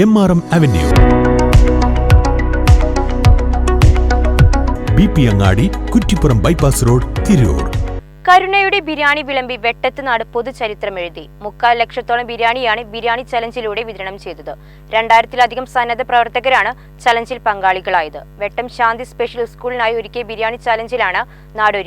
M R M avenue B P Angadi Kuttippuram bypass road Tirur. കരുണയുടെ ബിരിയാണി വിളമ്പി വെട്ടത്തുനാട് പൊതുചരിത്രം എഴുതി മുക്കാൽ ലക്ഷത്തോളം ബിരിയാണിയാണ് ബിരിയാണി ചലഞ്ചിലൂടെ വിതരണം ചെയ്തത്. രണ്ടായിരത്തിലധികം സന്നദ്ധ പ്രവർത്തകരാണ് ചലഞ്ചിൽ പങ്കാളികളായത്. വെട്ടം ശാന്തി സ്പെഷ്യൽ സ്കൂളിനായി ഒരുക്കിയ ബിരിയാണി ചലഞ്ചിലാണ് നാട്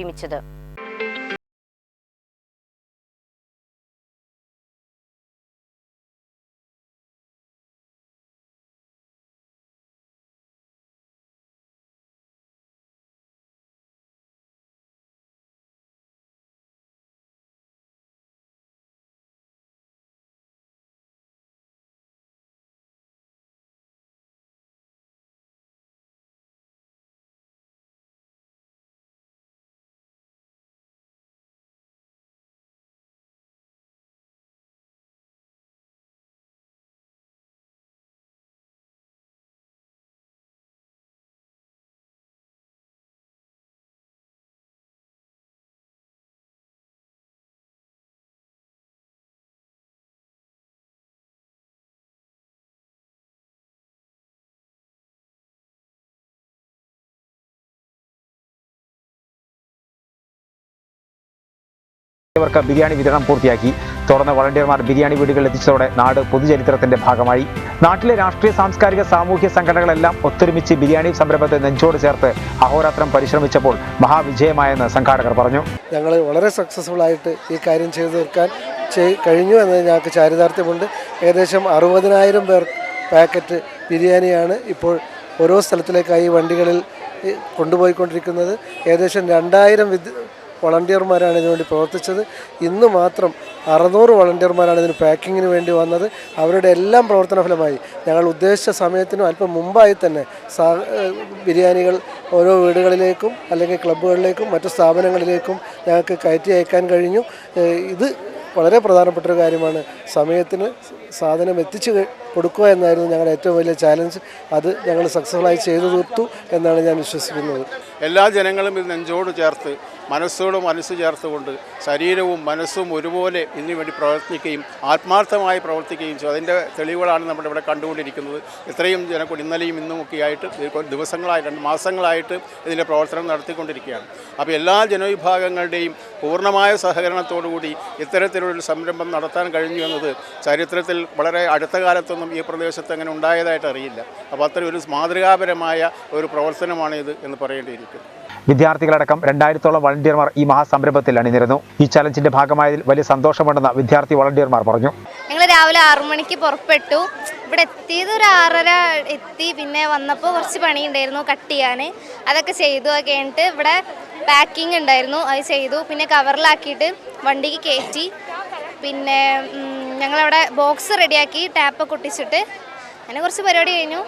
ഇവർക്ക് ബിരിയാണി വിതരണം പൂർത്തിയാക്കി. തുടർന്ന് വളണ്ടിയർമാർ ബിരിയാണി വീടുകളിൽ എത്തിച്ചതോടെ നാട് പൊതുചരിത്രത്തിന്റെ ഭാഗമായി. നാട്ടിലെ രാഷ്ട്രീയ സാംസ്കാരിക സാമൂഹ്യ സംഘടനകളെല്ലാം ഒത്തൊരുമിച്ച് ബിരിയാണി സംരംഭത്തെ നെഞ്ചോട് ചേർത്ത് അഹോരാത്രം പരിശ്രമിച്ചപ്പോൾ മഹാവിജയമായെന്ന് സംഘാടകർ പറഞ്ഞു. ഞങ്ങൾ വളരെ സക്സസ്ഫുൾ ആയിട്ട് ഈ കാര്യം ചെയ്തു തീർക്കാൻ കഴിഞ്ഞു എന്നത് ഞങ്ങൾക്ക് ചാരിതാർത്ഥ്യമുണ്ട്. ഏകദേശം അറുപതിനായിരം പേർ പാക്കറ്റ് ബിരിയാണിയാണ് ഇപ്പോൾ ഓരോ സ്ഥലത്തിലേക്കായി വണ്ടികളിൽ കൊണ്ടുപോയിക്കൊണ്ടിരിക്കുന്നത്. ഏകദേശം രണ്ടായിരം വളണ്ടിയർമാരാണ് ഇതിനുവേണ്ടി പ്രവർത്തിച്ചത്. ഇന്ന് മാത്രം അറുന്നൂറ് വളണ്ടിയർമാരാണ് ഇതിന് പാക്കിങ്ങിന് വേണ്ടി വന്നത്. അവരുടെ എല്ലാം പ്രവർത്തന ഫലമായി. ഞങ്ങൾ ഉദ്ദേശിച്ച സമയത്തിനും അല്പം മുമ്പായി തന്നെ ബിരിയാണികൾ ഓരോ വീടുകളിലേക്കും അല്ലെങ്കിൽ ക്ലബ്ബുകളിലേക്കും മറ്റു സ്ഥാപനങ്ങളിലേക്കും ഞങ്ങൾക്ക് കയറ്റി അയക്കാൻ കഴിഞ്ഞു. ഇത് വളരെ പ്രധാനപ്പെട്ട ഒരു കാര്യമാണ്. സമയത്തിന് സാധനം എത്തിച്ചു കൊടുക്കുക എന്നായിരുന്നു ഞങ്ങളുടെ ഏറ്റവും വലിയ ചാലഞ്ച്. അത് ഞങ്ങൾ സക്സസ്ഫുള്ളായി ചെയ്തു തീർത്തു എന്നാണ് ഞാൻ വിശ്വസിക്കുന്നത്. എല്ലാ ജനങ്ങളും ഇത് നെഞ്ചോട് ചേർത്ത് മനസ്സോട് മനസ്സ് ചേർത്തുകൊണ്ട് ശരീരവും മനസ്സും ഒരുപോലെ ഇതിനു വേണ്ടി പ്രവർത്തിക്കുകയും ആത്മാർത്ഥമായി പ്രവർത്തിക്കുകയും ചെയ്തു. അതിന്റെ തെളിവുകളാണ് നമ്മുടെ ഇവിടെ കണ്ടുകൊണ്ടിരിക്കുന്നത്. ഇത്രയും ജനക്കൂടി ഇന്നലെയും ഇന്നുമൊക്കെ ആയിട്ട് ഇത് ദിവസങ്ങളായി രണ്ട് മാസങ്ങളായിട്ട് ഇതിന്റെ പ്രവർത്തനം നടത്തിക്കൊണ്ടിരിക്കുകയാണ്. അപ്പോൾ എല്ലാ ജനവിഭാഗങ്ങളുടെയും പൂർണമായ സഹകരണത്തോടുകൂടി ഇത്തരത്തിലുള്ളൊരു സംരംഭം നടത്താൻ കഴിഞ്ഞു എന്നത് ചരിത്രത്തിൽ വളരെ അടുത്ത കാലത്തൊന്നും ഈ പ്രദേശത്ത് അങ്ങനെ ഉണ്ടായതായിട്ട് അറിയില്ല. അപ്പോൾ അത്തരം ഒരു മാതൃകാപരമായ ഒരു പ്രവർത്തനമാണ് ഇത് എന്ന് വിദ്യാർത്ഥികളടക്കം രണ്ടായിരത്തോളം വളണ്ടിയർമാർ ഈ മഹാസംരംഭത്തിൽ അണിനിരുന്നു. ഈ ചലഞ്ചിന്റെ ഭാഗമായതിൽ വലിയ സന്തോഷമുണ്ടെന്ന് വിദ്യാർത്ഥി വളണ്ടിയർമാർ പറഞ്ഞു. ഞങ്ങൾ രാവിലെ ആറു മണിക്ക് പുറപ്പെട്ടു. ഇവിടെ എത്തിയത് ഒരു ആറര എത്തി. പിന്നെ വന്നപ്പോൾ കുറച്ച് പണിയുണ്ടായിരുന്നു കട്ട് ചെയ്യാൻ അതൊക്കെ ചെയ്തു. അത് കഴിഞ്ഞിട്ട് ഇവിടെ പാക്കിംഗ് ഉണ്ടായിരുന്നു. അത് ചെയ്തു. പിന്നെ കവറിലാക്കിയിട്ട് വണ്ടിക്ക് കയറ്റി. പിന്നെ ഞങ്ങളവിടെ ബോക്സ് റെഡിയാക്കി ടാപ്പ് കൊട്ടിച്ചിട്ട് അങ്ങനെ കുറച്ച് പരിപാടി കഴിഞ്ഞു.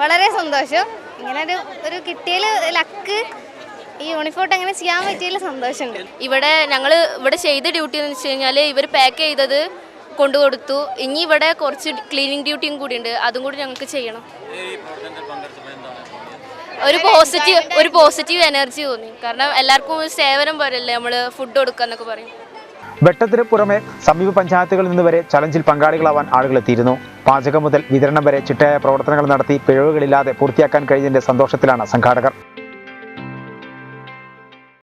വളരെ സന്തോഷം. ഇങ്ങനെ ഒരു ഒരു കിട്ടിയതിൽ ലക്ക് ഈ യൂണിഫോം അങ്ങനെ ചെയ്യാൻ പറ്റിയതിൽ സന്തോഷമുണ്ട്. ഇവിടെ ഞങ്ങൾ ഇവിടെ ചെയ്ത ഡ്യൂട്ടി എന്ന് വെച്ച് കഴിഞ്ഞാൽ ഇവർ പാക്ക് ചെയ്തത് കൊണ്ടു കൊടുത്തു. ഇനി ഇവിടെ കുറച്ച് ക്ലീനിങ് ഡ്യൂട്ടിയും കൂടി ഉണ്ട് അതും കൂടി ഞങ്ങൾക്ക് ചെയ്യണം. ഒരു പോസിറ്റീവ് ഒരു പോസിറ്റീവ് എനർജി തോന്നി. കാരണം എല്ലാവർക്കും സേവനം പോരല്ലേ നമ്മൾ ഫുഡ് കൊടുക്കുക എന്നൊക്കെ പറയും. വെട്ടത്തിന് പുറമെ സമീപ പഞ്ചായത്തുകളിൽ നിന്ന് വരെ ചലഞ്ചിൽ പങ്കാളികളാവാൻ ആളുകൾ എത്തിയിരുന്നു പാചകം മുതൽ വിതരണം വരെ ചിട്ടയായ പ്രവർത്തനങ്ങൾ നടത്തി പിഴവുകളില്ലാതെ പൂർത്തിയാക്കാൻ കഴിഞ്ഞതിന്റെ സന്തോഷത്തിലാണ് സംഘാടകർ.